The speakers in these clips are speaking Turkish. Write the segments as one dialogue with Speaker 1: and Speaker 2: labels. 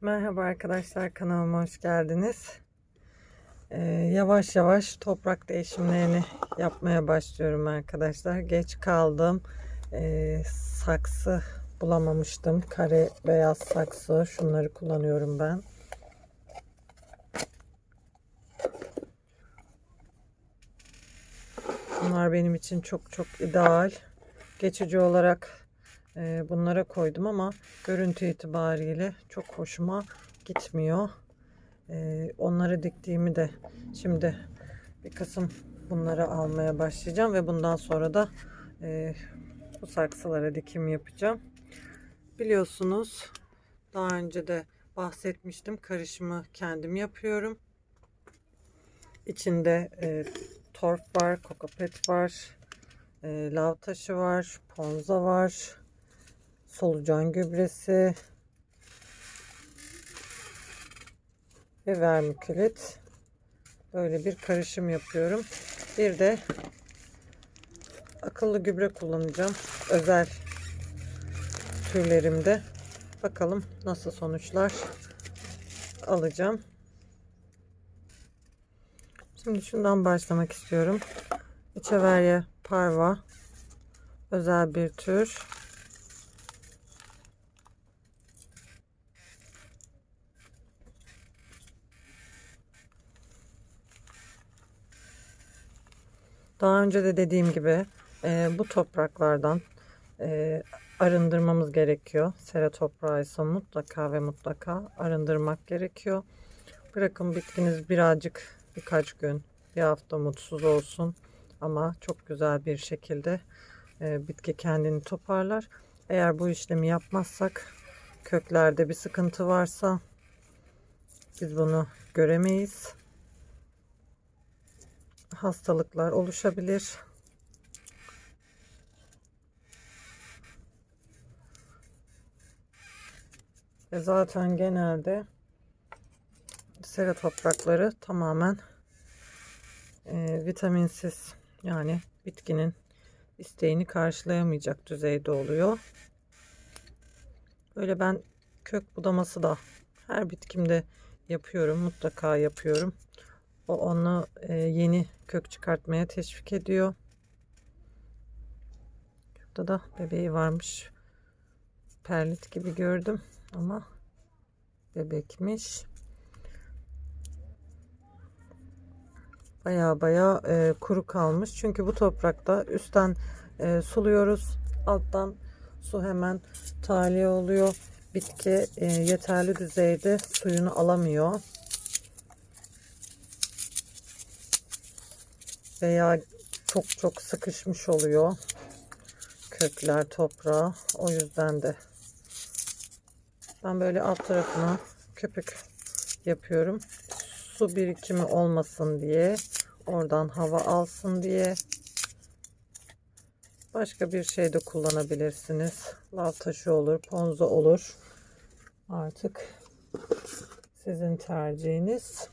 Speaker 1: Merhaba arkadaşlar kanalıma hoş geldiniz. Ee, yavaş yavaş toprak değişimlerini yapmaya başlıyorum arkadaşlar. Geç kaldım. Ee, saksı bulamamıştım. Kare beyaz saksı. Şunları kullanıyorum ben. Bunlar benim için çok çok ideal. Geçici olarak bunlara koydum ama görüntü itibariyle çok hoşuma gitmiyor. E, onları diktiğimi de şimdi bir kısım bunları almaya başlayacağım ve bundan sonra da e, bu saksılara dikim yapacağım. Biliyorsunuz daha önce de bahsetmiştim. Karışımı kendim yapıyorum. İçinde e, torf var, kokopet var, e, lav taşı var, ponza var, solucan gübresi ve vermikülit. Böyle bir karışım yapıyorum. Bir de akıllı gübre kullanacağım. Özel türlerimde. Bakalım nasıl sonuçlar alacağım. Şimdi şundan başlamak istiyorum. Echeveria parva özel bir tür. Daha önce de dediğim gibi e, bu topraklardan e, arındırmamız gerekiyor. Sera toprağı ise mutlaka ve mutlaka arındırmak gerekiyor. Bırakın bitkiniz birazcık birkaç gün bir hafta mutsuz olsun ama çok güzel bir şekilde e, bitki kendini toparlar. Eğer bu işlemi yapmazsak köklerde bir sıkıntı varsa biz bunu göremeyiz. Hastalıklar oluşabilir. Ve zaten genelde sera toprakları tamamen e, vitaminsiz yani bitkinin isteğini karşılayamayacak düzeyde oluyor. Böyle ben kök budaması da her bitkimde yapıyorum. Mutlaka yapıyorum. O onu e, yeni kök çıkartmaya teşvik ediyor. Burada da bebeği varmış. Perlit gibi gördüm ama bebekmiş. Baya baya e, kuru kalmış. Çünkü bu toprakta üstten e, suluyoruz. Alttan su hemen tahliye oluyor. Bitki yeterli düzeyde suyunu alamıyor. Veya çok çok sıkışmış oluyor. Kökler toprağa. O yüzden de ben böyle alt tarafına köpük yapıyorum. Su birikimi olmasın diye. Oradan hava alsın diye. Başka bir şey de kullanabilirsiniz. Lav taşı olur, ponza olur. Artık sizin tercihiniz.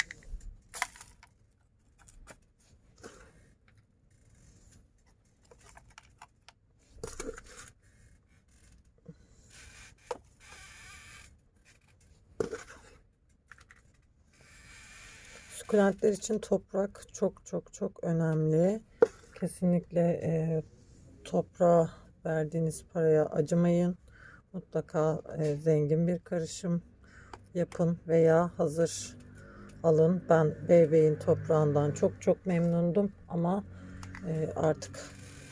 Speaker 1: Sukulentler için toprak çok çok çok önemli. Kesinlikle e, toprağa verdiğiniz paraya acımayın. Mutlaka e, zengin bir karışım yapın veya hazır alın. Ben bebeğin toprağından çok çok memnundum ama e, artık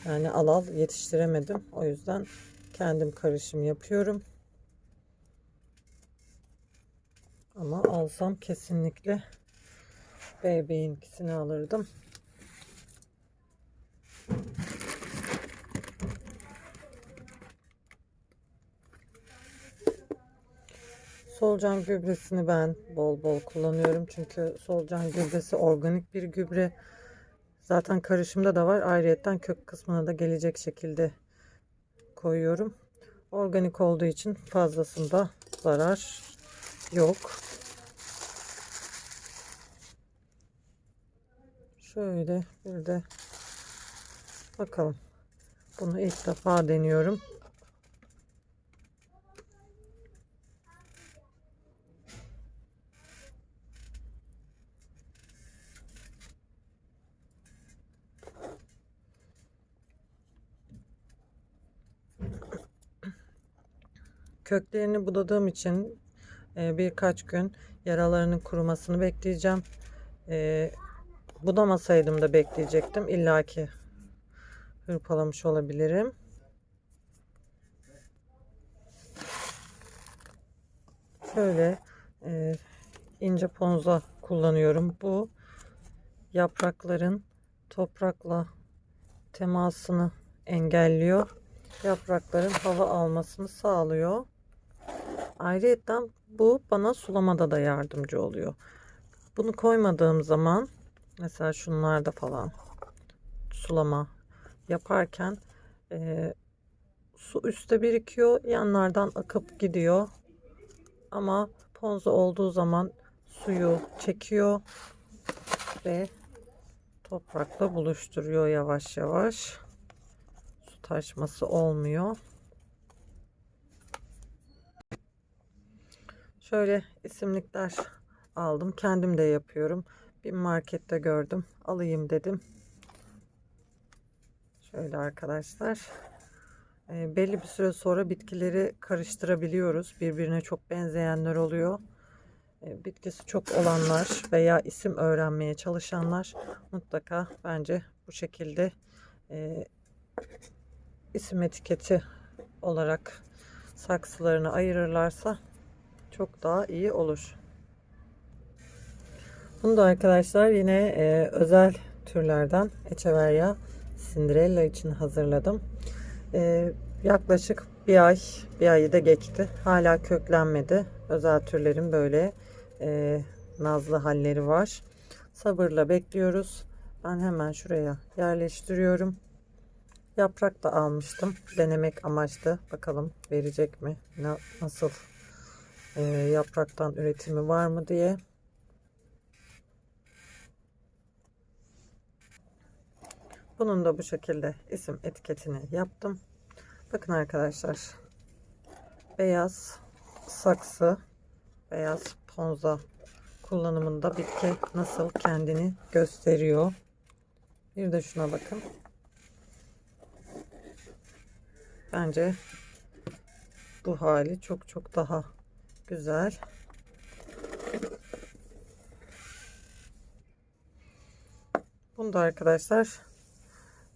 Speaker 1: yani al al yetiştiremedim. O yüzden kendim karışım yapıyorum. Ama alsam kesinlikle bebeğinkisini alırdım. Solucan gübresini ben bol bol kullanıyorum. Çünkü solucan gübresi organik bir gübre. Zaten karışımda da var. Ayrıyeten kök kısmına da gelecek şekilde koyuyorum. Organik olduğu için fazlasında zarar yok. Şöyle bir de bakalım. Bunu ilk defa deniyorum. Köklerini budadığım için e, birkaç gün yaralarının kurumasını bekleyeceğim. E, Budamasaydım da bekleyecektim. İlla ki hırpalamış olabilirim. Şöyle e, ince ponza kullanıyorum. Bu yaprakların toprakla temasını engelliyor. Yaprakların hava almasını sağlıyor. Ayrıca bu bana sulamada da yardımcı oluyor. Bunu koymadığım zaman mesela şunlarda falan. Sulama yaparken e, su üstte birikiyor yanlardan akıp gidiyor. Ama ponza olduğu zaman suyu çekiyor ve toprakla buluşturuyor yavaş yavaş. Su taşması olmuyor. Şöyle isimlikler aldım. Kendim de yapıyorum bir markette gördüm alayım dedim Şöyle arkadaşlar. E, belli bir süre sonra bitkileri karıştırabiliyoruz. Birbirine çok benzeyenler oluyor. E, bitkisi çok olanlar veya isim öğrenmeye çalışanlar mutlaka bence bu şekilde e, isim etiketi olarak saksılarını ayırırlarsa çok daha iyi olur. Bunu da arkadaşlar yine e, özel türlerden Echeveria Cinderella için hazırladım. Ee, yaklaşık bir ay, bir ayı da geçti. Hala köklenmedi. Özel türlerin böyle e, nazlı halleri var. Sabırla bekliyoruz. Ben hemen şuraya yerleştiriyorum. Yaprak da almıştım. Denemek amaçlı. Bakalım verecek mi? Nasıl e, yapraktan üretimi var mı diye. Bunun da bu şekilde isim etiketini yaptım. Bakın arkadaşlar. Beyaz saksı, beyaz ponza kullanımında bitki nasıl kendini gösteriyor. Bir de şuna bakın. Bence bu hali çok çok daha güzel. Bunu da arkadaşlar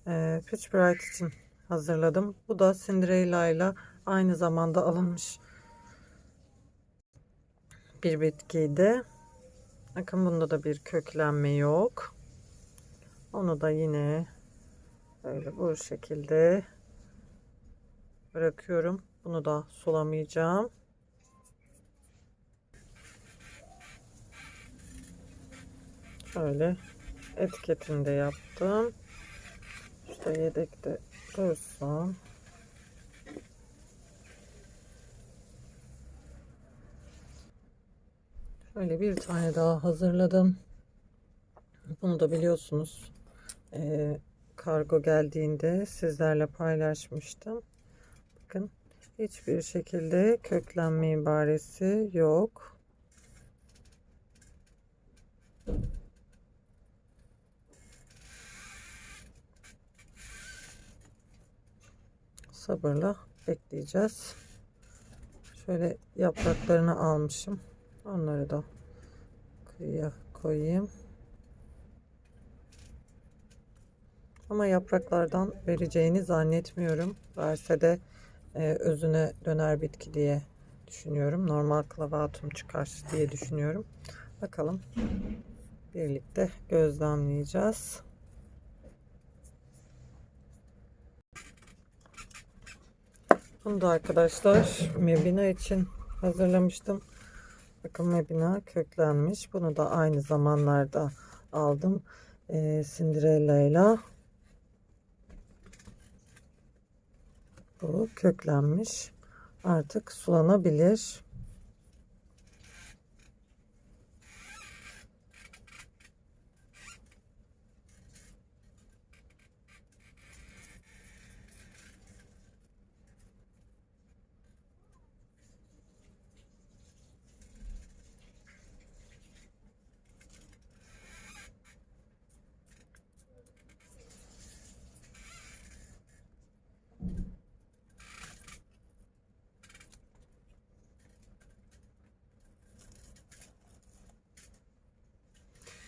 Speaker 1: e, Pitch Bright için hazırladım. Bu da Cinderella ile aynı zamanda alınmış bir bitkiydi. Bakın bunda da bir köklenme yok. Onu da yine böyle bu şekilde bırakıyorum. Bunu da sulamayacağım. Şöyle etiketini de yaptım da yedekte dursun. Şöyle bir tane daha hazırladım. Bunu da biliyorsunuz. Ee, kargo geldiğinde sizlerle paylaşmıştım. Bakın hiçbir şekilde köklenme ibaresi yok. Sabırla bekleyeceğiz. Şöyle yapraklarını almışım. Onları da kıyıya koyayım. Ama yapraklardan vereceğini zannetmiyorum. Verse de e, özüne döner bitki diye düşünüyorum. Normal klavatum çıkar diye düşünüyorum. Bakalım. Birlikte gözlemleyeceğiz. Bunu da arkadaşlar Mebina için hazırlamıştım. Bakın Mebina köklenmiş. Bunu da aynı zamanlarda aldım. Ee, Cinderella ile bu köklenmiş. Artık sulanabilir.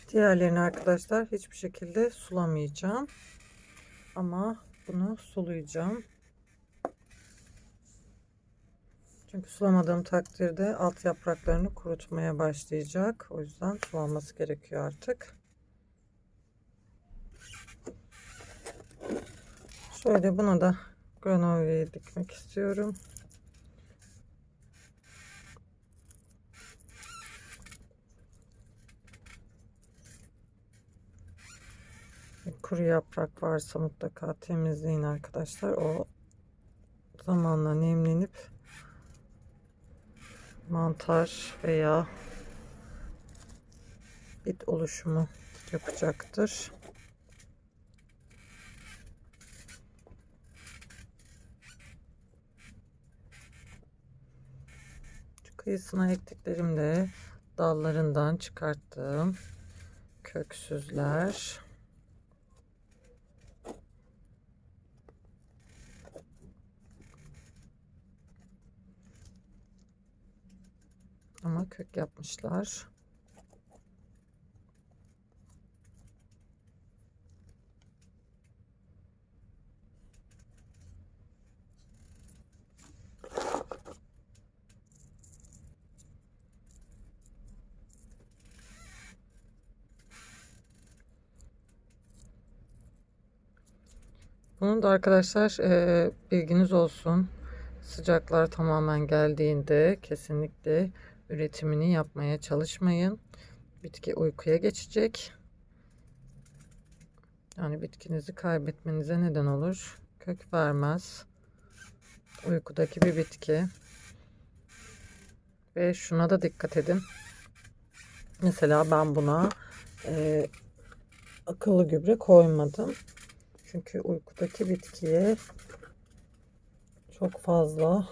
Speaker 1: Diğerlerini arkadaşlar hiçbir şekilde sulamayacağım. Ama bunu sulayacağım. Çünkü sulamadığım takdirde alt yapraklarını kurutmaya başlayacak. O yüzden sulanması gerekiyor artık. Şöyle buna da granolayı dikmek istiyorum. Kuru yaprak varsa mutlaka temizleyin arkadaşlar. O zamanla nemlenip mantar veya bit oluşumu yapacaktır. Şu kıyısına ektiklerimde dallarından çıkarttığım köksüzler. Kök yapmışlar. Bunun da arkadaşlar e, bilginiz olsun. Sıcaklar tamamen geldiğinde kesinlikle üretimini yapmaya çalışmayın. Bitki uykuya geçecek. Yani bitkinizi kaybetmenize neden olur. Kök vermez. Uykudaki bir bitki. Ve şuna da dikkat edin. Mesela ben buna e, akıllı gübre koymadım. Çünkü uykudaki bitkiye çok fazla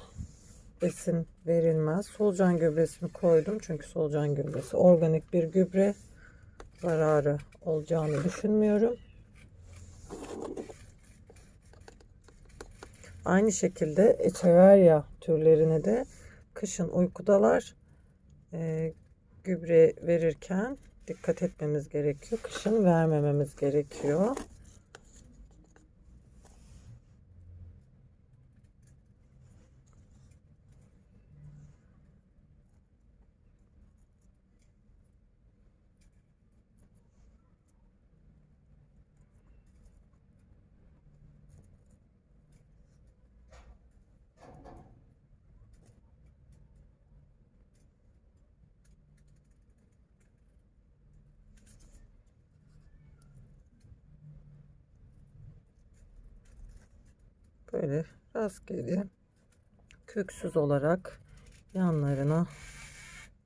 Speaker 1: besin verilmez. Solucan gübresini koydum. Çünkü solucan gübresi organik bir gübre. Zararı olacağını düşünmüyorum. Aynı şekilde Echeveria türlerine de kışın uykudalar. E, gübre verirken dikkat etmemiz gerekiyor. Kışın vermememiz gerekiyor. Böyle rastgele köksüz olarak yanlarına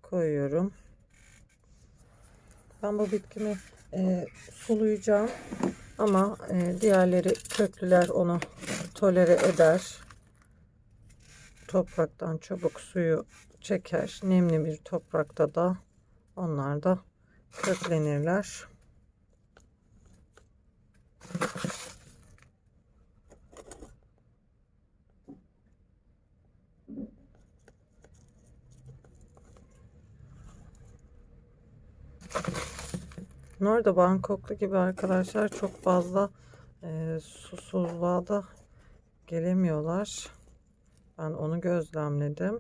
Speaker 1: koyuyorum. Ben bu bitkimi e, sulayacağım ama e, diğerleri köklüler onu tolere eder. Topraktan çabuk suyu çeker. Nemli bir toprakta da onlar da köklenirler. Bunlar da Bangkoklu gibi arkadaşlar çok fazla e, susuzluğa da gelemiyorlar. Ben onu gözlemledim.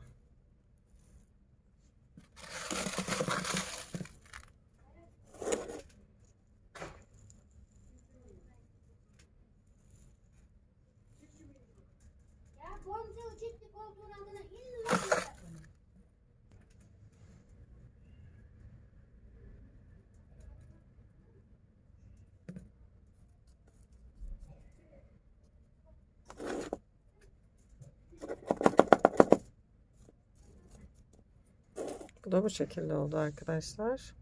Speaker 1: Bu da bu şekilde oldu arkadaşlar.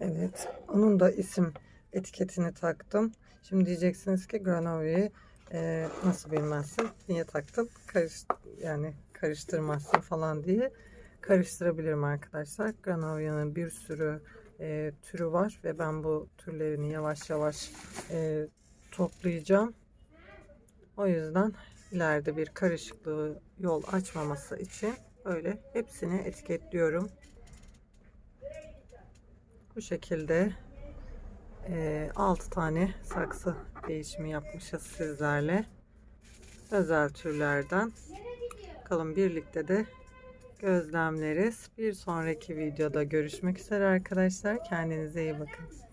Speaker 1: Evet. Onun da isim etiketini taktım. Şimdi diyeceksiniz ki Granovi'yi e, nasıl bilmezsin? Niye taktın? Karış, yani karıştırmazsın falan diye karıştırabilirim arkadaşlar. Granovia'nın bir sürü e, türü var ve ben bu türlerini yavaş yavaş e, toplayacağım. O yüzden ileride bir karışıklığı yol açmaması için Öyle hepsini etiketliyorum. Bu şekilde 6 tane saksı değişimi yapmışız sizlerle. Özel türlerden. Bakalım birlikte de gözlemleriz. Bir sonraki videoda görüşmek üzere arkadaşlar. Kendinize iyi bakın.